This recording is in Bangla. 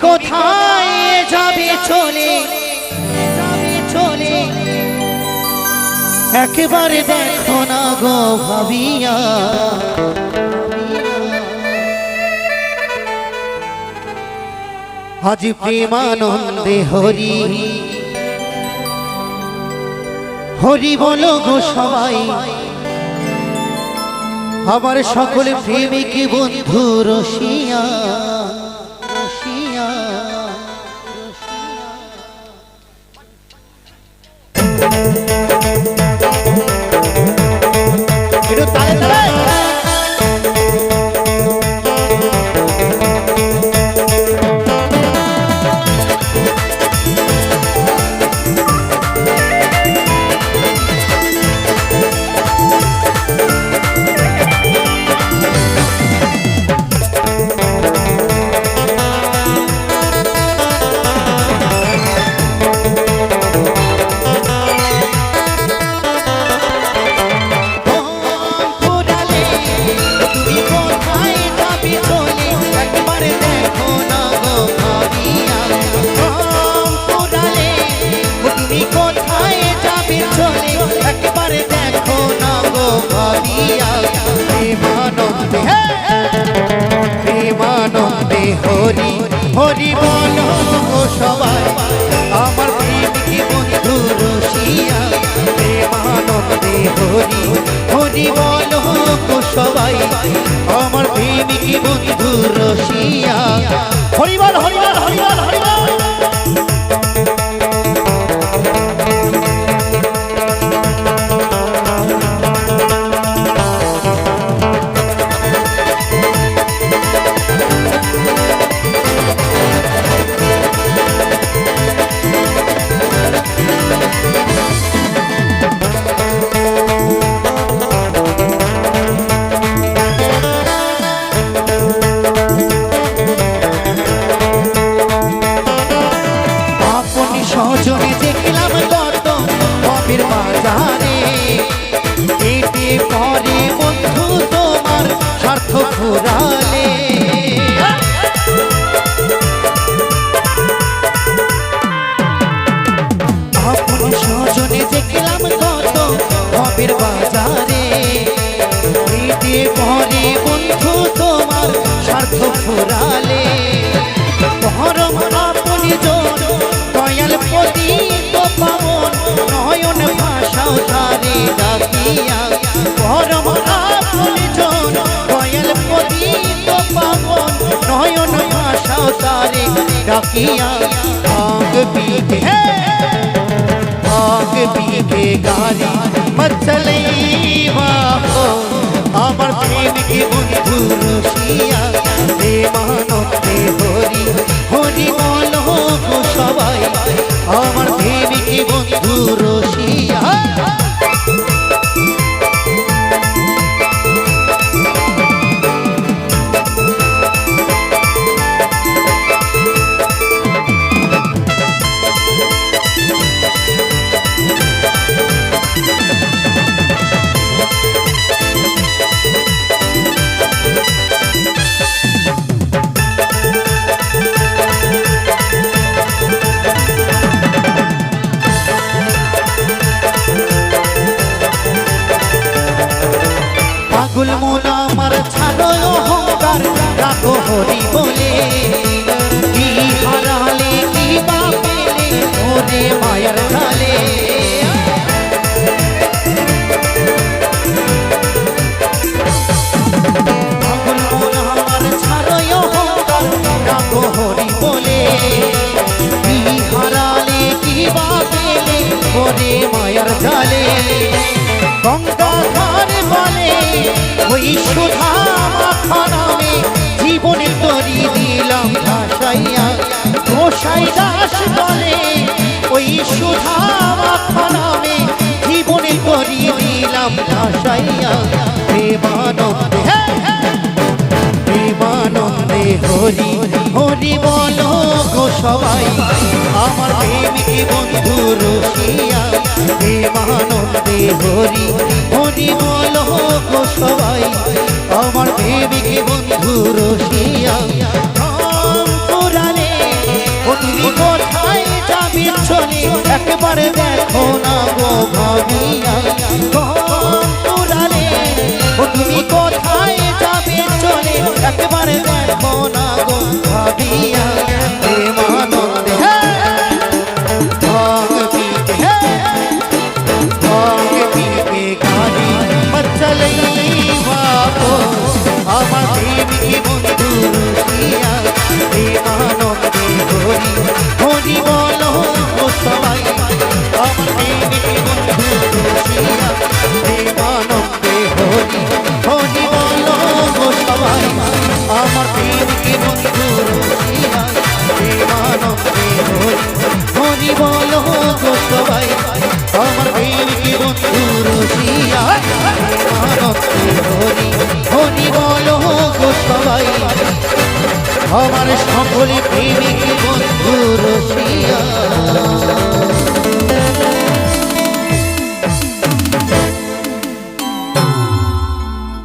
কোথায় যাবে চলে? যাবে চলে? একেবারে দেখো না গো ভাবিয়া। আজ প্রেমানন্দে হরি। হরি। বলো গো সবাই। আমার সকল প্রেমিক বন্ধু রসিয়া। হরি হরি বল গো সবাই, আমার প্রেমিক বন্ধু রসিয়া প্রেমানন্দে হরি হরি বল গো সবাই, আমার প্রেমিক বন্ধু রসিয়া। হরি ফুরালে। আপনি স্বজনে দেখলাম নয়ন ভাষাও তারে ডাকিয়া ভাগ পিকে ভাগ পিকে গাড়ি মচলে বাহো। আমার প্রেমিক বন্ধু রসিয়া প্রেমানন্দে হরি হরি বল গো সবাই। আমার প্রেমিক বন্ধু রসিয়া হরি বলে, কি হারালে, কি বা পেলে ওরে মায়ার ঢালে ওরে মায়ার ঢালে গঙ্গাধার বলে, ওই সুধা গোসাই দাস বলে, ওই সুধা নামে জীবনে তরি দিলাম ভাসাইয়া প্রেমানন্দে প্রেমানন্দে হরি হরি বলো গো সবাই, আমার প্রেমিক বন্ধু রসিয়া প্রেমানন্দে হরি হরি বলো গো সবাই, আমার প্রেমিক বন্ধু রসিয়া। একবার দেখো না গো ভাবিয়া তোরা রে ও তুমি কোথায় যাবে চলে? একবার দেখো হরি বল সবাই আমার প্রেমিক বন্ধু রসিয়া হরি হরি বল সবাই আমার সকলে প্রেমিক বন্ধু রসিয়া।